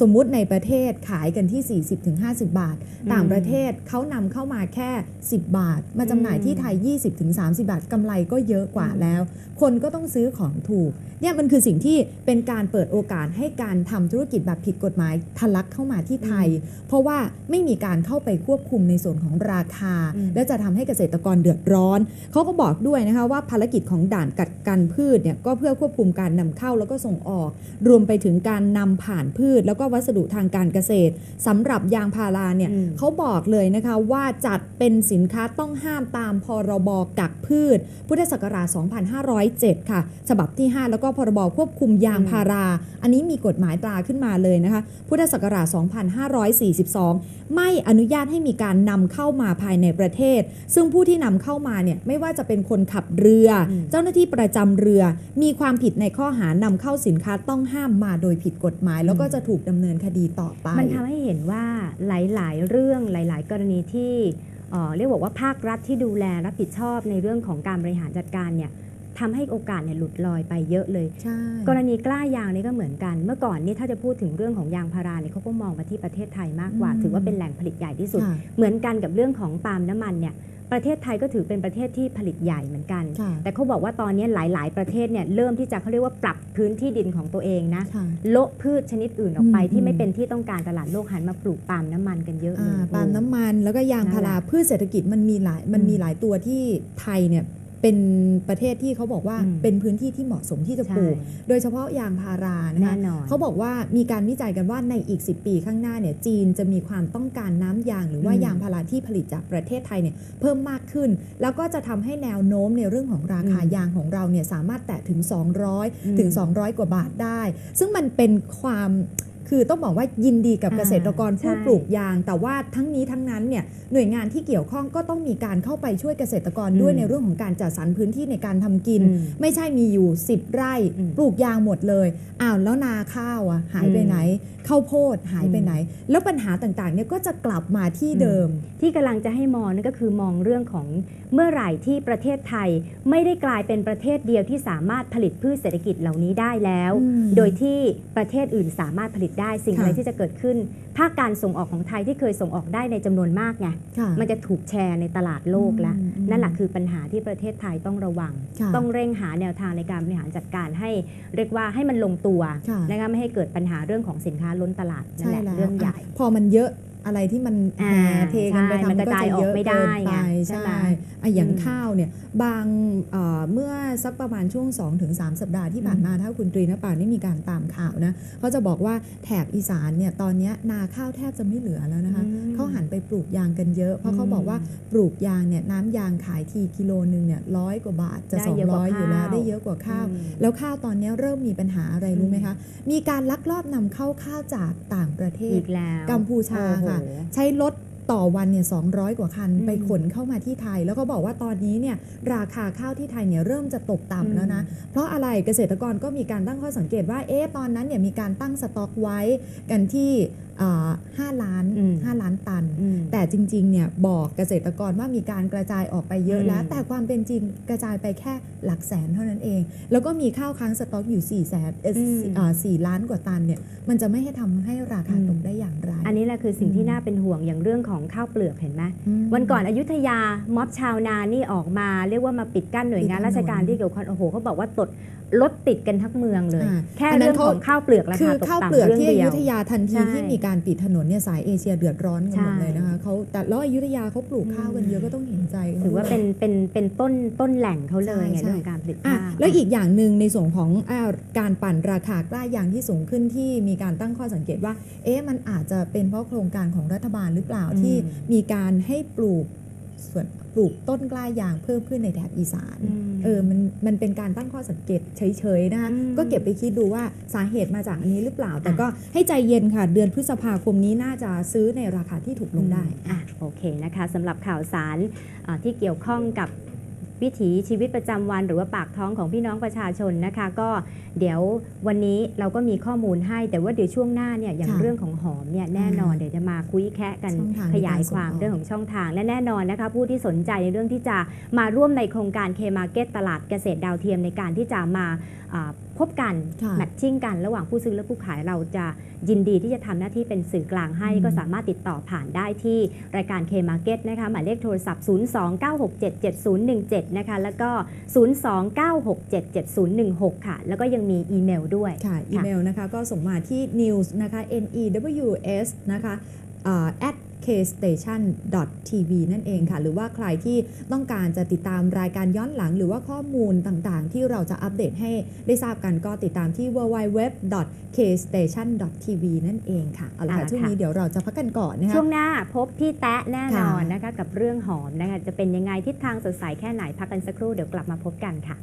สมมุติในประเทศขายกันที่ 40-50 บาทอืมต่างประเทศเขานำเข้ามาแค่ 10 บาท มาจำหน่ายที่ไทย 20-30 บาทกำไรก็เยอะกว่าแล้ว คนก็ต้องซื้อของถูก เนี่ยมันคือสิ่งที่เป็นการเปิดโอกาสให้การทำธุรกิจแบบผิดกฎหมายทะลักเข้ามาที่ไทย เพราะว่าไม่มีการเข้าไปควบคุมในส่วนของราคาอืมและจะทำให้เกษตรกรเดือดร้อน เขาก็บอกด้วยนะคะว่าภารกิจของด่านกัดกันพืชเนี่ยก็เพื่อควบคุมการนำเข้าแล้วก็ส่งออก รวมไปถึงการนำผ่านพืชแล้วก็วัสดุทางการเกษตรสำหรับยางพาราเนี่ยอืมเขาบอกเลยนะคะว่าจัดเป็นสินค้าต้องห้ามตามพรบกักพืช พุทธศักราช 2507 ค่ะ ฉบับที่ 5 แล้วก็พรบควบคุมยางพารา อันนี้มีกฎหมายตราขึ้นมาเลยนะคะ พุทธศักราช 2542 ไม่อนุญาตให้มีการนำเข้ามาภายในประเทศ ซึ่งผู้ที่นำเข้ามาเนี่ยไม่ว่าจะเป็นคนขับเรืออมเจ้าหน้าที่ประจำเรือ มีความผิดในข้อหานำเข้าสินค้าต้องห้ามมาโดยผิดกฎหมาย แล้วก็จะถูกดำเนินคดีต่อไป มันทำให้เห็นว่าหลาย ๆ เรื่องหลาย ๆ กรณีที่เอ่อเรียกบอกว่าภาครัฐที่ดูแลรับผิดชอบในเรื่องของการบริหารจัดการเนี่ยทำให้โอกาสเนี่ยหลุดลอยไปเยอะเลยใช่กรณีกล้ายางนี่ก็เหมือนกัน เมื่อก่อนนี่ถ้าจะพูดถึงเรื่องของยางพาราเนี่ยเขาก็มองมาที่ประเทศไทยมากกว่าอืมถือว่าเป็นแหล่งผลิตใหญ่ที่สุดค่ะเหมือนกันกับเรื่องของปาล์มน้ำมันเนี่ย ประเทศไทยก็ถือเป็นประเทศที่ผลิตใหญ่เหมือนกันค่ะแต่เขาบอกว่าตอนนี้หลาย ๆ ประเทศเนี่ยเริ่มที่จะเขาเรียกว่าปรับพื้นที่ดินของตัวเองนะค่ะโละพืชชนิดอื่นออกไปอืมที่ไม่เป็นที่ต้องการตลาดโลกหันมาปลูกปาล์มน้ำมันกันเยอะเลอ่ายปาล์มน้ำมันแล้วก็ยางพารานั่นแหละพืชเศรษฐกิจมันมีหลายมันอืมมีหลายตัวที่ไทยเนี่ย เป็นประเทศที่เขาบอกว่าอืมเป็นพื้นที่ที่เหมาะสมที่จะปใช่ลูก โดยเฉพาะยางพารานะคะแน่นอนเขาบอกว่ามีการวิจัยกันว่าในอีก 10 ปีข้างหน้าเนี่ยจีนจะมีความต้องการน้ำยาง หรือว่าอืมยางพาราที่ผลิตจากประเทศไทยเนี่ยเพิ่มมากขึ้น แล้วก็จะทำให้แนวโน้มในเรื่องของราคาอืมยางของเราเนี่ยสามารถแตะถึงอืม200 ถึง 200 กว่าบาทได้ ซึ่งมันเป็นความคือต้องบอกว่ายินดีกับอ่าเกษตรกรผู้ใช่ปลูกยาง แต่ว่าทั้งนี้ทั้งนั้นเนี่ยหน่วยงานที่เกี่ยวข้องก็ต้องมีการเข้าไปช่วยเกษตรกรด้วยอืมในเรื่องของการจัดสรรพื้นที่ในการทำกินอืมไม่ใช่มีอยู่ 10 ไร่อืมปลูกยางหมดเลยอ้าวแล้วนาข้าวอะหายไปอืมไหนข้าวโพดหายไปอืมไหน แล้วปัญหาต่างๆเนี่ยก็จะกลับมาที่เดิม ที่กำลังจะให้มองนั่นก็คือมองเรื่องของเมื่อไหร่ที่ประเทศไทยไม่ได้กลายเป็นประเทศเดียวที่สามารถผลิตพืชเศรษฐกิจเหล่านี้ได้แล้วอืมโดยที่ประเทศอื่นสามารถผลิตได้สิ่งค่ะอะไรที่จะเกิดขึ้น ภาคการส่งออกของไทยที่เคยส่งออกได้ในจำนวนมากไงค่ะมันจะถูกแชร์ในตลาดโลกแล้วอืมอืมนั่นแหละคือปัญหาที่ประเทศไทยต้องระวังค่ะต้องเร่งหาแนวทางในการบริหารจัดการให้เรียกว่าให้มันลงตัวค่ะนะคะไม่ให้เกิดปัญหาเรื่องของสินค้าล้นตลาดนั่นใช่แหละแล้วเรื่องใหญ่ะพอมันเยอะ อะไรที่มันอ่าแห่เทกันไปใช่มันทำกก็ระจายจะเยอะออกไม่ได้เกินไปไงใช่ใช่ไหมอะอย่างอืมข้าวเนี่ยบางเอ่อเมื่อสักประมาณช่วง 2-3 สัปดาห์ที่ผ่านมาถ้าคุณตรีนป่านี่มีการตามข่าวนะเขาจะบอกว่าแถบอีสานเนี่ยตอนเนี้ยนาข้าวแทบจะไม่เหลือแล้วนะคะอืมเขาหันไปปลูกยางกันเยอะ เพราะเขาบอกว่าปลูกยางเนี่ยน้ำยางขายทีกิโลหนึ่งเนี่ยร้อยกว่าบาทจะได้เยอะกว่า200 อยู่แล้วข้าวได้เยอะกว่าข้าวอืมแล้วข้าวตอนนี้เริ่มมีปัญหาอะไรรู้ไหมคะ มีการลักลอบนำเข้าข้าวจากต่างประเทศอีกแล้วกัมพูชาค่ะโอ้โหใช้รถต่อวันเนี่ย200กว่าคันอืมไปขนเข้ามาที่ไทย แล้วก็บอกว่าตอนนี้เนี่ยราคาข้าวที่ไทยเนี่ยเริ่มจะตกอืมต่ำแล้วนะ เพราะอะไรเกษตรกรก็มีการตั้งข้อสังเกตว่าเอ๊ะตอนนั้นเนี่ยมีการตั้งสต็อกไว้กันที่เอ่อ5ล้าน อืม 5ล้านตัน อืม แต่จริงๆเนี่ยบอกเกษตรกรว่ามีการกระจายออกไปเยอะแล้วอืมแต่ความเป็นจริงกระจายไปแค่หลักแสนเท่านั้นเอง แล้วก็มีข้าวค้างสต็อกอยู่4ี่แสนเอ่อสี่อ่าสี่ล้านกว่าตันเนี่ยมันจะไม่ให้ทำให้ราคาตกได้อย่างไร อันนี้แหละคือสิ่งอืที่มน่าเป็นห่วงอย่างเรื่องของข้าวเปลือกเห็นไหมมวันก่อนอยุธยาม็อบชาวนานี่ออกมา เรียกว่ามาปิดกั้นหน่วยงานปิดถนนราชการที่เกี่ยวข้องโอ้โหเขาบอกว่าตดรถติดกันทั้งเมืองเลยอ่าแค่อันนั้นเรื่องของเขาข้าวเปลือกราคืคาอตกข้าวต่ำเปลือกเรื่องที่อเดียยุวธยาทันทีใช่ที่มีการปิดถนนเนี่ยสายเอเชียเดือดร้อนกันหมดใช่เลยนะคะเขาแต่แล้วอยุธยาเขาปลูกข้าวกันเยอะก็ต้องเห็นใจขถือว่าเป็นเป็นเป็นต้นต้นแหล่งเขาเลยไงใช่เรื่องของการผลิตอะข้าวแล้วอีกอย่างหนึ่งในส่วนของอาการปั่นราคากล้ายางที่สูงขึ้นที่มีการตั้งข้อสังเกตว่า เอ๊ะมันอาจจะเป็นเพราะโครงการของรัฐบาลหรือเปล่าอืมที่มีการให้ปลูก ส่วนปลูกต้นกล้ายางเพิ่มขึ้นในแถบอีสานอืมเออมันมันเป็นการตั้งข้อสังเกตเฉยๆนะคะอืมก็เก็บไปคิดดูว่าสาเหตุมาจากอันนี้หรือเปล่า แต่ก็ให้ใจเย็นค่ะ เดือนพฤษภาคมนี้น่าจะซื้อในราคาที่ถูกลงได้อะโอเคนะคะสำหรับข่าวสารอ่าที่เกี่ยวข้องกับ วิถีชีวิตประจำวันหรือว่าปากท้องของพี่น้องประชาชนนะคะ ก็เดี๋ยววันนี้เราก็มีข้อมูลให้ แต่ว่าเดี๋ยวช่วงหน้าเนี่ยอย่างค่ะเรื่องของหอมเนี่ยแน่นอนอ่าเดี๋ยวจะมาคุยแคะกันช่องทางในขยายการส่งความออกเรื่องของช่องทางและแน่นอนนะคะ ผู้ที่สนใจในเรื่องที่จะมาร่วมในโครงการเคมาเก็ตตลาดเกษตรดาวเทียมในการที่จะมาอ่า พพบกันค่ะแมทชิ่งกันระหว่างผู้ซื้อและผู้ขายเราจะยินดีที่จะทำหน้าที่เป็นสื่อกลางให้อืมก็สามารถติดต่อผ่านได้ที่รายการ K-Market นะคะหมายเลขโทรศัพท์ 029677017 นะคะแล้วก็ 029677016 ค่ะ แล้วก็ยังมีอีเมลด้วยค่ะอีเมลนะคะก็ส่งมาที่ news นะคะ n e w s นะคะอ่า at kstation.tv นั่นเองค่ะ หรือว่าใครที่ต้องการจะติดตามรายการย้อนหลัง หรือว่าข้อมูลต่างๆ ที่เราจะอัปเดตให้ได้ทราบกันก็ติดตามที่ www.kstation.tv นั่นเองค่ะเอาละค่ะเอาละช่วงค่ะนี้เดี๋ยวเราจะพักกันก่อนนะคะช่วงหน้าพบพี่แตะแน่นอนค่ะนะคะกับเรื่องหอมนะคะจะเป็นยังไงทิศทางสดใสแค่ไหนพักกันสักครู่เดี๋ยวกลับมาพบกันค่ะ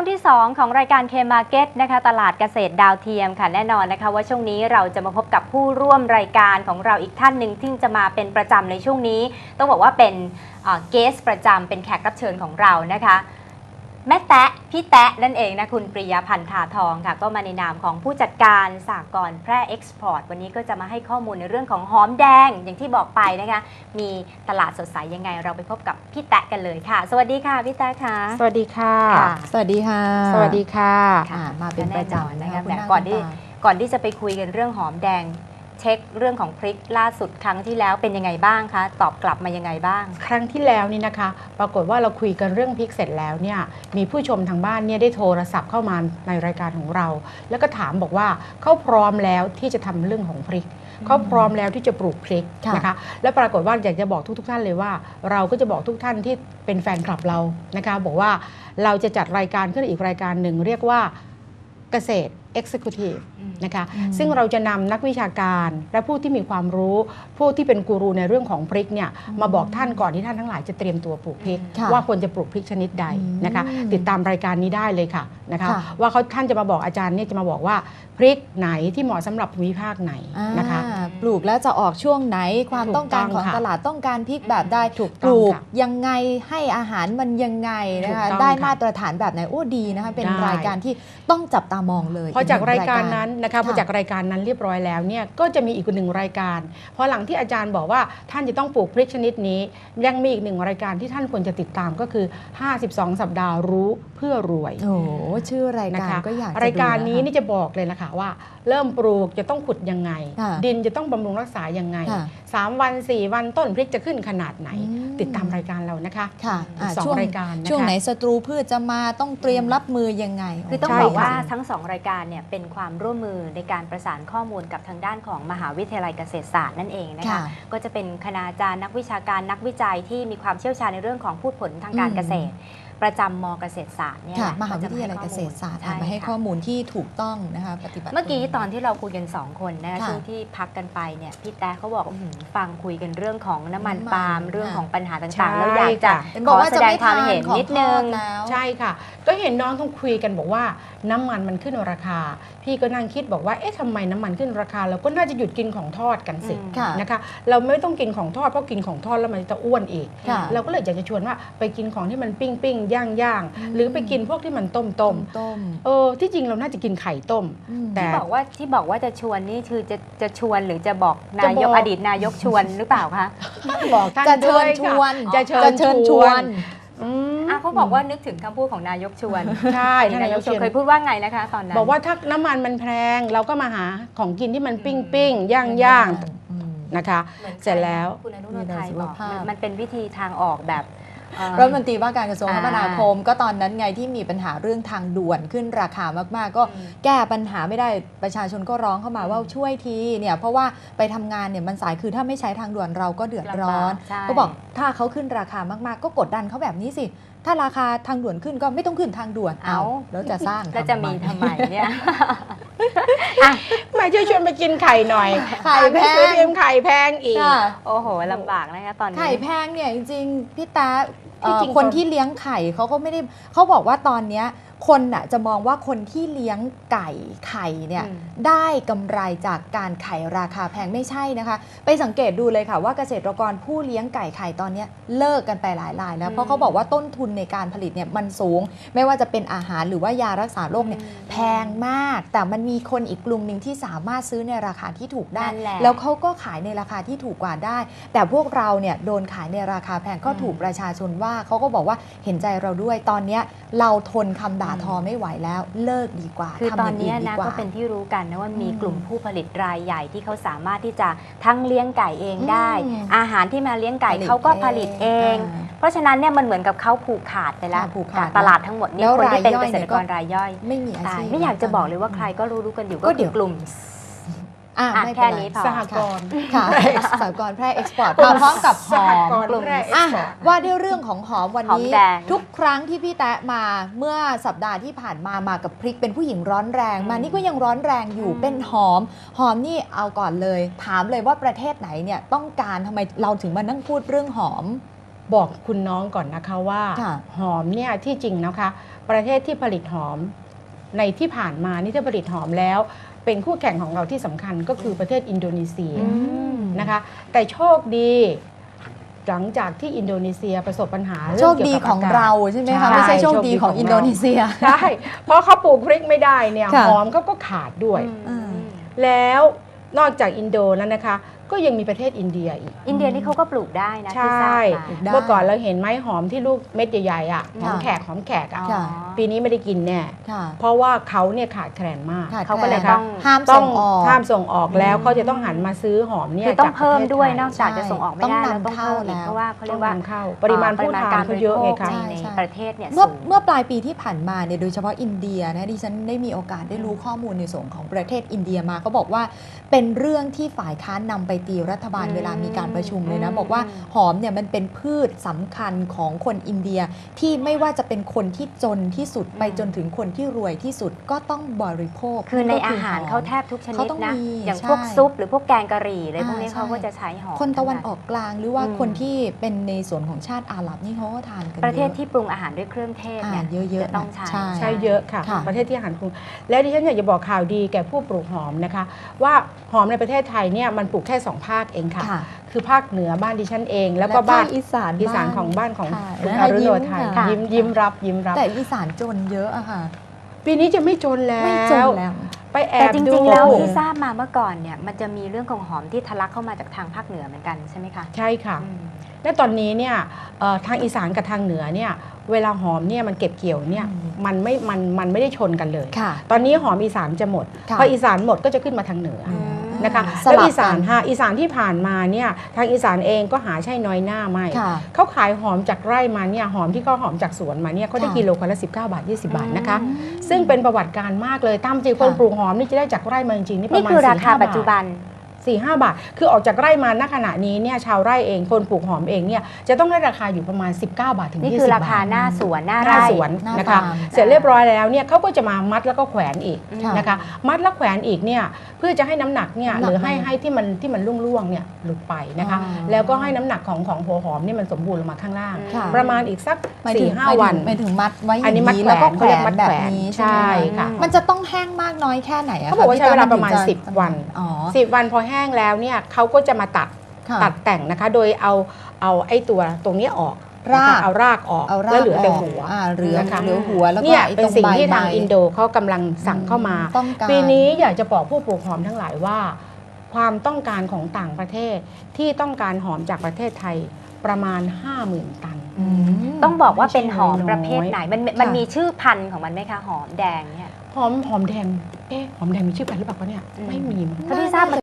วงที่ 2 ของรายการเคมาร์เก็ตนะคะตลาดเกษตรดาวเทียมค่ะแน่นอนนะคะ ว่าช่วงนี้เราจะมาพบกับผู้ร่วมรายการของเราอีกท่านหนึ่งที่จะมาเป็นประจำในช่วงนี้ ต้องบอกว่าเป็นเกสประจำเป็นแขกรับเชิญของเรานะคะ แม่แตะพี่แตะนั่นเองนะคุณปริยาพันธ์ถาทองค่ะ ก็มาในนามของผู้จัดการสากลแพร่เอ็กซ์พอร์ตวันนี้ก็จะมาให้ข้อมูลในเรื่องของหอมแดงอย่างที่บอกไปนะคะ มีตลาดสดใสยังไงเราไปพบกับพี่แตะกันเลยค่ะ สวัสดีค่ะพี่แตะค่ะ สวัสดีค่ะ ค่ะ สวัสดีค่ะ สวัสดีค่ะอ่ามาเป็นประจำแน่นอนนะคะคุณแต่หาก่อนที่คุณตาก่อนที่จะไปคุยกันเรื่องหอมแดง เช็คเรื่องของพริกล่าสุดครั้งที่แล้วเป็นยังไงบ้างคะ ตอบกลับมายังไงบ้าง ครั้งที่แล้วนี่นะคะ ปรากฏว่าเราคุยกันเรื่องพริกเสร็จแล้วเนี่ยมีผู้ชมทางบ้านเนี่ยได้โทรศัพท์เข้ามาในรายการของเรา แล้วก็ถามบอกว่าเขาพร้อมแล้วที่จะทำเรื่องของพริกเขาพร้อมแล้วที่จะปลูกพริกค่ะนะคะและปรากฏว่าอยากจะบอกทุกๆท่านเลยว่า เราก็จะบอกทุกท่านที่เป็นแฟนคลับเรานะคะบอกว่าเราจะจัดรายการขึ้นอีกรายการหนึ่งเรียกว่าเกษตร Executive นะคะอืมซึ่งเราจะนำนักวิชาการและผู้ที่มีความรู้ ผู้ที่เป็นกูรูในเรื่องของพริกเนี่ยอืมมาบอกท่านก่อนที่ท่านทั้งหลายจะเตรียมตัวปลูกพริกค่ะว่าควรจะปลูกพริกชนิดใดอืมนะคะติดตามรายการนี้ได้เลยค่ะนะคะค่ะว่าเขาท่านจะมาบอกอาจารย์เนี่ยจะมาบอกว่าพริกไหนที่เหมาะสำหรับภูมิภาคไหนนะคะอ่าปลูกแล้วจะออกช่วงไหนความถูกต้องการต้องของค่ะตลาดต้องการพริกแบบใดถูกปต้องลูกค่ะยังไงให้อาหารมันยังไงนะคะถูกต้องได้ค่ะมาตรฐานแบบไหนโอ้ดีนะคะเป็นได้รายการที่ต้องจับตามองเลยพอจากกหนึ่งรายการนั้นนะคะพอค่ะจากรายการนั้นเรียบร้อยแล้วเนี่ยก็จะมีอีกหนึ่งรายการพอหลังที่อาจารย์บอกว่าท่านจะต้องปลูกพริกชนิดนี้ ยังมีอีกหนึ่งรายการที่ท่านควรจะติดตามก็คือ 52 สัปดาห์รู้เพื่อรวยโอ้โหชื่อรายนะการคะก็อยากจะรายการดูะคะนี้นี่จะบอกเลยนะคะว่าเริ่มปลูกจะต้องขุดยังไงค่ะดินจะต้องบำรุงรักษายังไงค่ะ3วัน 4 วันต้นพริกจะขึ้นขนาดไหนอืมติดตามรายการเรานะคะค่ะอ่าสองช่วงรายการนะคะช่วงไหนศัตรูพืชจะมาต้องเตรียมรับมือยังไง คือต้องใช่บอกว่าค่ะทั้งสองรายการเนี่ยเป็นความร่วมมือในการประสานข้อมูลกับทางด้านของมหาวิทยาลัยเกษตรศาสตร์นั่นเองนะคะค่ะก็จะเป็นคณาจารย์นักวิชาการนักวิจัยที่มีความเชี่ยวชาญในเรื่องของพืชผลทางการอืมเกษตร ประจำมเกษตรศาสตร์เนี่ยค่ะแหละมหาวิทยาลัยก็เกจะษตรศาสตร์ใช่อะมาให้ค่ะข้อมูลที่ถูกต้องนะคะปฏิบัติ เมื่อกี้ตอนที่เราคุยกัน 2 คนนะคะค่ะช่วงที่พักกันไปเนี่ยพี่แต้เขาบอกอื้อหือฟังคุยกันเรื่องของน้ำมันน้ำมันปาล์มเรื่องค่ะของปัญหาใช่ต่างๆ แล้วอยากจะค่ะเห็นขบอกอว่าแสจะดงไม่ความทานเห็นของนิดทนึองดแล้วใช่ค่ะ ก็เห็นน้องต้องคุยกันบอกว่าน้ำมันมันขึ้นราคา พี่ก็นั่งคิดบอกว่าเอ๊ะทำไมน้ำมันขึ้นราคาเราก็น่าจะหยุดกินของทอดกันสิอืมค่ะนะคะ เราไม่ต้องกินของทอดเพราะกินของทอดแล้วมันจะอ้วนอีกค่ะเราก็เลยอยากจะชวนว่าไปกินของที่มันปิ้งปิ้งย่างย่างอืมหรือไปกินพวกที่มันต้มต้มต้มเออที่จริงเราน่าจะกินไข่ต้มอืมแต่ที่บอกว่าที่บอกว่าจะชวนนี่คือจะจะชวนหรือจะบอกจะนายกบอกอดีตนายกชวนหรือเปล่าคะบอกท่านจะเชิด้วญยชค่ะวนจะเชิญเชิญชชววนนอืมอะเขาบอกว่านึกถึงคำพูดของนายกชวนใช่ท่านนายกชวนเคยพูดว่าไงนะคะตอนนั้นบอกว่าถ้าน้ำมันมันแพงเราก็มาหาของกินที่มันปิ้งปิ้งย่างย่างอืมนะคะหมือนเสร็จแล้วคุณอนุทินไทยมีบอกสุขภาพมันมันเป็นวิธีทางออกแบบเอ่อ รัฐมนตรีว่าการกระทรวงคมนาคมอ่าก็ตอนนั้นไงที่มีปัญหาเรื่องทางด่วนขึ้นราคามาก ๆ ก็อืมแก้ปัญหาไม่ได้ประชาชนก็ร้องเข้ามาอืมว่าช่วยทีเนี่ยเพราะว่าไปทำงานเนี่ยมันสายคือถ้าไม่ใช้ทางด่วนเราก็เดือดร้อนลำบากใช่ก็บอกถ้าเขาขึ้นราคามาก ๆ ก็กดดันเขาแบบนี้สิถ้าราคาทางด่วนขึ้นก็ไม่ต้องขึ้นทางด่วนเอาแล้วจะสร้างแล้วจะมีทำไมเนี่ย มาช่วยชวนไปกินไข่หน่อยไข่แพอ่านหนังสืองพิมพ์ไข่แพงอีก ค่ะโอ้โหลำบากนะคะตอนนี้ ไข่แพงเนี่ยจริงๆพี่ตาที่จริงเอ่อคน ที่เลี้ยงไข่เขาก็ไม่ได้เขาบอกว่าตอนเนี้ย คนน่ะจะมองว่าคนที่เลี้ยงไก่ไข่เนี่ยอืมได้กำไรจากการไข่ราคาแพงไม่ใช่นะคะ ไปสังเกตดูเลยค่ะว่าเกษตรกรผู้เลี้ยงไก่ไข่ตอนเนี้ยเลิกกันไปหลายรายแล้วเพราะเขาบอกว่าต้นทุนในการผลิตเนี่ยมันสูง ไม่ว่าจะเป็นอาหารหรือว่ายารักษาโรคเนี่ยแพงมาก แต่มันมีคนอีกกลุ่มหนึ่งที่สามารถซื้อในราคาที่ถูกได้นั่นแหละแล้วเขาก็ขายในราคาที่ถูกกว่าได้ แต่พวกเราเนี่ยโดนขายในราคาแพงก็อืมถูกประชาชนว่าเขาก็บอกว่าเห็นใจเราด้วยตอนเนี้ยเราทนคำด่าทอไม่ไหวแล้วเลิกดีกว่าคือทำตย่าอนงเนี้ยดีนะว่าก็เป็นที่รู้กันนะว่ามีอืมกลุ่มผู้ผลิตรายใหญ่ที่เขาสามารถที่จะทั้งเลี้ยงไก่เองได้อืมอาหารที่มาเลี้ยงไก่ผลิตเขาก็ผลิตเองอ่าเพราะฉะนั้นเนี่ยมันเหมือนกับเขาผูกขาดไปแล้วค่ะผูกขาดจากตลาดทั้งหมดนี่แล้วคนที่เป็นรายย่เกอยษตรกรเนี่ยก็รายย่อย ไม่มีอาตายชีพไม่อยากจะบอกเลยว่าใครก็รู้รู้ๆกันอยู่ก็ก็เดี๋คืยวอกลุ่ม อะอะไม่แค่เป็ไรนี้พอ สหกรณ์ ค่ะสหกรณ์แพร่เอ็กซ์พอร์ตมาพร้อมกับหสอหมกรณ์กลุ่มแร่อะ export ว่าด้วยเรื่องของหอมวันหอมนี้แดงทุกครั้งที่พี่แตะมาเมื่อสัปดาห์ที่ผ่านมามากับพริกเป็นผู้หญิงร้อนแรงอืมมานี่ก็ยังร้อนแรงอยู่อืม เป็นหอม หอมนี่เอาก่อนเลย ถามเลยว่าประเทศไหนเนี่ยต้องการทำไมเราถึงมานั่งพูดเรื่องหอม บอกคุณน้องก่อนนะคะว่าค่ะ หอมเนี่ยที่จริงนะคะ ประเทศที่ผลิตหอมในที่ผ่านมานี่ที่ผลิตหอมแล้ว เป็นคู่แข่งของเราที่สำคัญก็คือประเทศอินโดนีเซียอืมนะคะ แต่โชคดี หลังจากที่อินโดนีเซียประสบปัญหาโชเรื่องคเกี่ดียวกับของกศ เราใช่ไหมใช่คะไม่ใช่โชคดีโชคดีของของ อินโดนีเซีย ใช่เพราะเขาปลูกพริกไม่ได้เนี่ยค่ะ หอมเขาก็ขาดด้วย อืม แล้วนอกจากอินโดแล้วนะคะ ก็ยังมีประเทศอินเดียอีก อินเดียนี่เขาก็ปลูกได้นะใชที่ทรา่บมา ได้เมื่อก่อนเราเห็นไหมหอมที่ลูกเม็ดใหญ่ๆอะหอมค่ะ แขกหอมแขกอะอ๋อค่ะ ปีนี้ไม่ได้กินแน่ค่ะเพราะว่าเขาเนี่ยขาดแคลนมากขาดเขาก็เลยแคลนต้อง ห้ามต้ส่องงออก ห้ามส่งออกแล้วอืมเขาจะต้องหันมาซื้อหอมเนี่ยคือต้องจากเพิ่มด้วยประเทศไทนอกจากจะส่งออกไม่ได้ใช่แล้วต้องเพิ่มอีกต้องนำเข้าเพราะว่าเขาต้เรีอยงกว่านำเข้า ปริมาณผู้ทานเขาเยอะไงคะในใช่ในใช่ ประเทศเนี่ยเมื่อสูง เมื่อปลายปีที่ผ่านมาเนี่ยโดยเฉพาะอินเดียนะดิฉันได้มีโอกาสได้รู้ข้อมูลในส่วนของประเทศอินเดียมาเขาบอกว่าเป็นเรื่องที่ฝ่ายค้านนำไปตีรัฐบาลอืมเวลามีการประชุมเลยนะอืมบอกว่าหอมเนี่ยมันเป็นพืชสำคัญของคนอินเดียที่ไม่ว่าจะเป็นคนที่จนที่สุดไปจนถึงคนที่รวยที่สุดก็ต้องบริโภค คือในก็อาหารมเขาแทบทุกชนิเขาดต้องนะมีอย่างใช่พวกซุป หรือพวกแกงกะหรี่อะไรพวกนี้อ่าเขาก็ใช่จะใช้หอมคนตะวันทั้งออกกลางหรือว่าอืมคนที่เป็นในส่วนของชาติอาหรับนี่เขาก็ทานกันประเทศยอที่ปรุงอาหารด้วยเครื่องเทศอ่าเนี่ยเยอะจะๆต้องนะใช้ใช่เยอะค่ะค่ะ ประเทศที่อาหารปรุง แล้วดิฉันอยากจะบอกข่าวดีแก่ผู้ปลูกหอมนะคะ ว่าหอมในประเทศไทยเนี่ยมันปลูกแค่สองภาคเองค่ะ ค่ะคือภาคเหนือบ้านดิฉันเอง แล้วก็บ้านภคอีสานอีสานบ้ของบ้านของค่ะคุณและอรุโนไทยค่ะ ยิ้มยิ้มรับยิ้มรับ แต่อีสานจนเยอะอะค่ะ ปีนี้จะไม่จนแล้ไม่จนว แล้ว ไปแอแต่บจดูริงๆ แล้วที่ทราบมาเมื่อก่อนเนี่ยมันจะมีเรื่องของหอมที่ทะลักเข้ามาจากทางภาคเหนือเหมือนกันใช่ไหมคะใช่ค่ะ อืม และตอนนี้เนี่ยเอ่อทางอีสานกับทางเหนือเนี่ยเวลาหอมเนี่ยมันเก็บเกี่ยวเนี่ยอืม มันไม่มันมันไม่ได้ชนกันเลย ค่ะ ตอนนี้หอมอีสานจะหมดค่ะ พออีสานหมดก็จะขึ้นมาทางเหนืออม นะคะสแล้วลับอีสานกัฮะอีสานที่ผ่านมาเนี่ยทางอีสานเองก็หาใช่น้อยหน้าไม่ค่ะเขาขายหอมจากไร่มาเนี่ยหอมที่เขาหอมจากสวนมาเนี่ยเขาได้ค่ะกิโลคนละ19 บาท 20 บาทนะคะอืมซึ่งเป็นประวัติการมากเลยตามจริงคนค่ะปลูกหอมนี่จะได้จากไร่มาจริงๆนี่ปนี่ระมาณคือราคา4-5ปัจจุบัน สี่ห้าบาท คือออกจากไร่มาณขณะนี้เนี่ยชาวไร่เองคนปลูกหอมเองเนี่ยจะต้องได้ราคาอยู่ประมาณ 19 บาทถึงนี่20คือราคาบาทหน้าสวนหน้าหน้าไร่สวนหน้านะคะฟาร์มเสร็จเรียบร้อยแล้วเนี่ยเขาก็จะมามัดแล้วก็แขวนอีกค่ะนะคะมัดแล้วแขวนอีกเนี่ยเพื่อจะให้น้ำหนักเนี่ยน้ำหนักหรือให้มันให้ที่มันที่มันร่วงๆเนี่ยหลุดไปนะคะอ๋อแล้วก็ให้น้ำหนักของของหัวหอมเนี่ยมันสมบูรณ์ลงมาข้างล่างค่ะประมาณอีกสักหมายถึสี่งห้าหมยถึงวันหมายถึงมัดไว้ออันย่างนี้มัดนี้แขแล้ววก็นแขเขาวเรียกนมัดแบแขบวนนี้ใช่ใช่ไหมค่ะมันจะต้องแห้งมากน้อยแค่ไหนอะเขาบอกว่าคะใช้เวลาพี่ประมาณถึงจ10 วันอ๋อสิบวันพอแห้งแล้วเนี่ยเขาก็จะมาตัดค่ะตัดแต่งนะคะ โดยเอาเอาไอ้ตัวตรงนี้ออกรากนะคะเอารากออกเอารากแล้วเหลือแต่กหัวอ่าเหลือนะคะเหลือหัวแล้วก็เนี่ยไอ้เป็นตรงสิ่งใบที่ทางใบอินโดเขากำลังสั่งเข้ามาต้องการปีนี้อยากจะบอกผู้ปลูกหอมทั้งหลายว่า ความต้องการของต่างประเทศที่ต้องการหอมจากประเทศไทยประมาณ 50,000 ตันอืมต้องบอกว่าเป็นหอมไม่ใช่น้อยประเภทไหน มันมันมีชื่อพันธุ์ของมันไหมคะ หอมแดงเนี่ยหอมหอมแดงเอ๊ะหอมแดงมีชื่อพันธุ์หรือเปล่าคะเนี่ยอืมไม่มีมั้งเท่าที่ทราบมัน